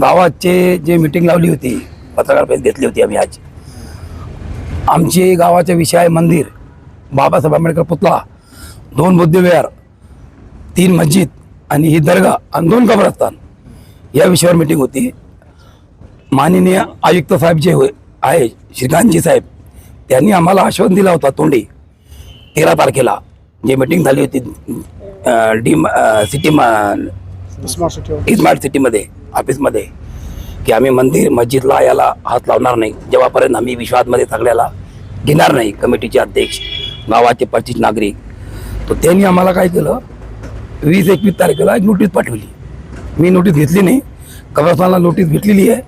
गावाचे जे मीटिंग लावली होती पत्रकार परिषद घेतली होती आम्ही आज. आमचे गावाचा विषय आहे मंदिर बाबासाहेब आंबेडकर पुतळा दोन बुद्धविहार तीन मस्जिद आणि ही दर्गा आणि दोन कब्रस्तान या विषयावर मीटिंग होती. माननीय आयुक्त साहेब जे होय आहे श्रीकांतजी साहेब त्यांनी आम्हाला आश्वासन दिला होता तोंडी तेरा तारखेला जी मीटिंग झाली होती डी सिटी स्मार्ट सिटीमध्ये ऑफिसमध्ये की आम्ही मंदिर मस्जिदला याला हात लावणार नाही. जेव्हापर्यंत आम्ही विश्वासमध्ये सगळ्याला घेणार नाही कमिटीचे अध्यक्ष गावाचे परिचित नागरिक तर त्यांनी आम्हाला काय केलं? वीस एकवीस तारखेला एक नोटीस पाठवली. मी नोटीस घेतली नाही. कब्रस्थानला नोटीस घेतलेली आहे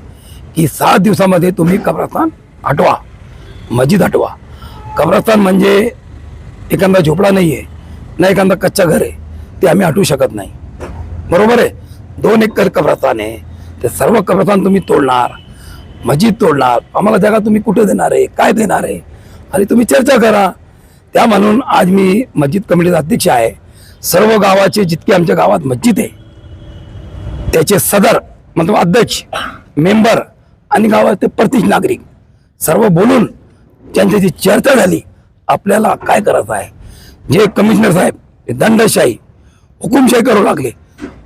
की सात दिवसामध्ये तुम्ही कब्रस्थान हटवा. मस्जिद हटवा. कब्रस्थान म्हणजे एखादा झोपडा नाही आहे ना एखादा कच्चा घर आहे ते आम्ही हटवू शकत नाही. बरोबर आहे? दोन एकर कब्रस्तान आहे. ते सर्व कब्रस्तान तुम्ही तोडणार मस्जिद तोडणार. आम्हाला जागा तुम्ही कुठे देणार आहे? काय देणार आहे? आणि तुम्ही चर्चा करा. त्या म्हणून आज मी मस्जिद कमिटीचा अध्यक्ष आहे. सर्व गावाचे जितके आमच्या गावात मस्जिद आहे त्याचे सदर म्हणतो अध्यक्ष मेंबर आणि गावाचे प्रतिष्ठ नागरिक सर्व बोलून त्यांच्याशी चर्चा झाली आपल्याला काय करायचं आहे? जे कमिशनर साहेब हे दंडशाही हुकुमशाही करू लागले.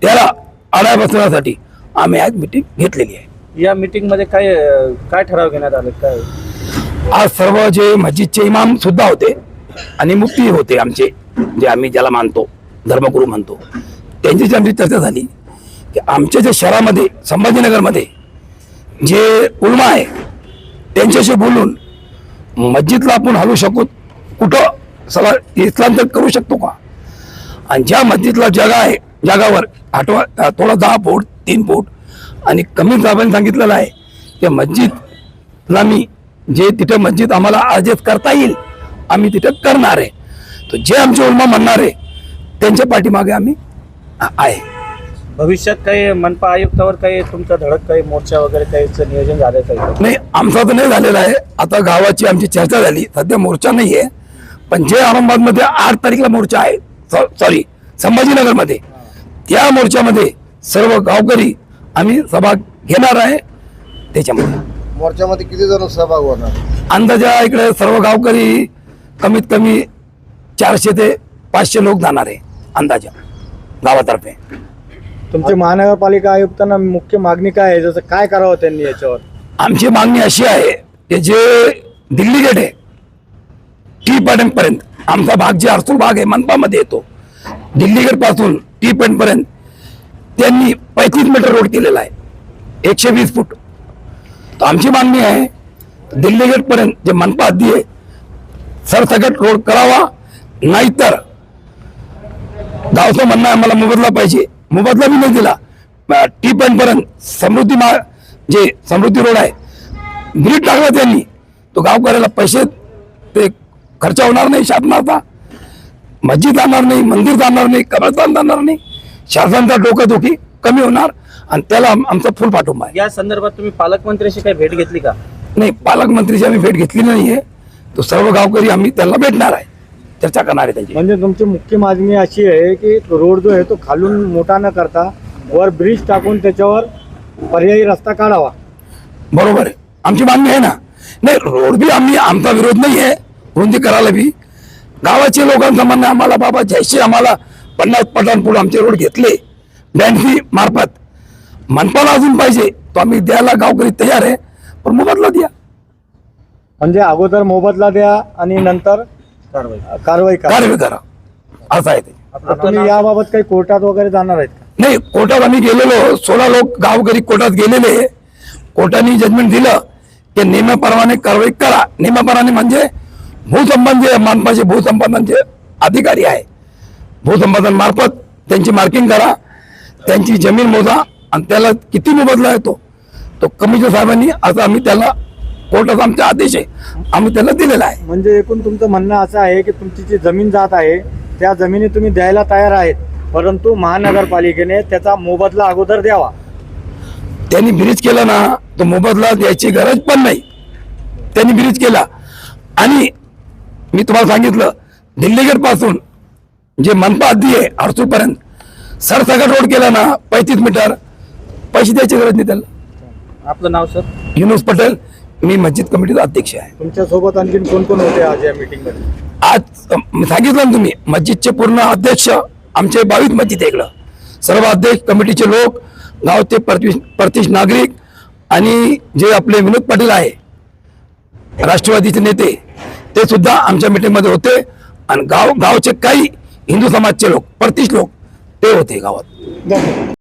त्याला आळा बसवण्यासाठी आम्ही आज मिटिंग घेतलेली आहे. या मीटिंगमध्ये काय काय ठराव घेण्यात आले? काय? आज सर्व जे मस्जिदचे इमाम सुद्धा होते आणि मुफ्ती होते आमचे जे आम्ही ज्याला मानतो धर्मगुरू म्हणतो. त्यांच्याशी आमची चर्चा झाली की आमच्या जे शहरामध्ये संभाजीनगरमध्ये जे उलमा आहे त्यांच्याशी बोलून मस्जिदला आपण हलवू शकू कुठं सला इस्लांतर करू शकतो का? आणि ज्या मस्जिदला जागा आहे जागावर आठवा थोडा दहा फूट तीन फूट. आणि कमी साहेबांनी सांगितलेलं आहे की मस्जिदला मी जे तिथे मस्जिद आम्हाला ॲडजस्ट करता येईल आम्ही तिथे करणार आहे. तर जे आमचे उलमा म्हणणार आहे त्यांच्या पाठीमागे आम्ही आहे. भविष्यात काही मनपा आयुक्तावर काही तुमचा धडक काही मोर्चा वगैरे काहीच नियोजन झालं काही नाही आमचा तर नाही झालेला आहे. आता गावाची आमची चर्चा झाली. सध्या मोर्चा नाही आहे पण जे औरंगाबादमध्ये आठ तारीखला मोर्चा आहे सॉरी संभाजीनगरमध्ये. त्या मोर्चामध्ये सर्व गावकरी आम्ही सभा घेणार आहे. त्याच्यामध्ये मोर्चामध्ये किती जण सहभाग होणार? अंदाजा इकडे सर्व गावकरी कमीत कमी चारशे ते पाचशे लोक जाणार आहे अंदाजा गावातर्फे. तुमचे महानगरपालिका आयुक्तांना मुख्य मागणी काय आहे? जसं काय करावं त्यांनी याच्यावर? आमची मागणी अशी आहे की जे दिल्ली गेट आहे टी पर्यंत आमचा भाग जे अर्सुल भाग आहे मनपामध्ये येतो. दिल्ली गेटपासून टी पॉइंट पर्यंत त्यांनी पैतीस मीटर रोड केलेला आहे. एकशे वीस फूट. तर आमची मागणी आहे दिल्ली गेटपर्यंत जे मनपा हद्दी आहे सरसकट रोड करावा नाहीतर गावचं म्हणणं आहे आम्हाला मोबदला पाहिजे. मोबदला बी नाही दिला. टी पॉइंट पर्यंत समृद्धी मा जे समृद्धी रोड आहे ब्रिज टाकला त्यांनी. तो गावकऱ्याला पैसे ते खर्च होणार नाही शासनाचा मस्जिद जाणार नाही मंदिर जाणार नाही कब्रस्तान जाणार नाही. शासनाचा डोकंदुखी कमी होणार आणि त्याला आम- आमचा फुल पाठिंबा आहे. या संदर्भात तुम्ही पालकमंत्र्यांशी काही भेट घेतली का? नाही पालकमंत्रीची आम्ही भेट घेतली नाही आहे. तो सर्व गावकरी आम्ही त्यांना भेटणार आहे. चर्चा करणार आहे त्यांची. म्हणजे तुमची मुख्य मागणी अशी आहे की रोड जो आहे तो खालून मोठा न करता वर ब्रिज टाकून त्याच्यावर पर्यायी रस्ता काढावा. बरोबर आहे. आमची मागणी आहे ना. नाही रोड बी आम्ही आमचा विरोध नाही आहे. रुंदी करायला बी. गावाचे लोकांचं म्हणणं आम्हाला बाबा जैसे आम्हाला पन्नास पठाणपूर आमचे रोड घेतले. बँकी मार्फत. मनपाला अजून पाहिजे तो आम्ही द्यायला गावकरी तयार आहे पण मोबदला द्या. म्हणजे अगोदर मोबदला द्या आणि नंतर कारवाई. कारवाई करा. कारवाई करा. असं आहे ते. तुम्ही याबाबत काही कोर्टात वगैरे जाणार आहेत का? नाही कोर्टात आम्ही गेलेलो. सोळा लोक गावकरी कोर्टात गेलेले. कोर्टाने जजमेंट दिलं. की नियमाप्रमाणे कारवाई करा. नियमाप्रमाणे म्हणजे भूसंबंध जे मनपाचे भूसंपादनचे अधिकारी आहे. भूसंपादन मार्फत त्यांची मार्किंग करा. त्यांची जमीन मोजा आणि त्याला किती मोबदला येतो तो. कमिशनर साहेबांनी असं आम्ही त्याला कोर्टाचा आमचा आदेश आहे. आम्ही त्याला दिलेला आहे. म्हणजे एकूण तुमचं म्हणणं असं आहे की तुमची जी जमीन जात आहे त्या जमिनी तुम्ही द्यायला तयार आहेत. परंतु महानगरपालिकेने त्याचा मोबदला अगोदर द्यावा. त्यांनी ब्रिज केला ना तो मोबदला द्यायची गरज पण नाही. त्यांनी ब्रिज केला. आणि मी तुम्हाला सांगितलं दिल्लीगेटपासून जे मनपा हद्दी आहे हरसूळ पर्यंत सरसकट रोड केला ना पैतीस मीटर पैसे द्यायची गरज नाही त्याला. आपलं नाव सर? युनुस पटेल मी मस्जिद कमिटीचा अध्यक्ष आहे. तुमच्यासोबत आणखीन कोण कोण होते आज या मीटिंगमध्ये आज सांगितलं ना तुम्ही मस्जिदचे पूर्ण अध्यक्ष आमचे बावीस मस्जिद आहे इकडं. सर्व अध्यक्ष कमिटीचे लोक गावचे प्रतिश नागरिक आणि जे आपले विनोद पाटील आहे राष्ट्रवादीचे नेते ते सुद्धा आमच्या मीटिंगमध्ये होते. आणि गाव गावचे काही हिंदू समाजचे लोक परतीश लोक ते होते गावात.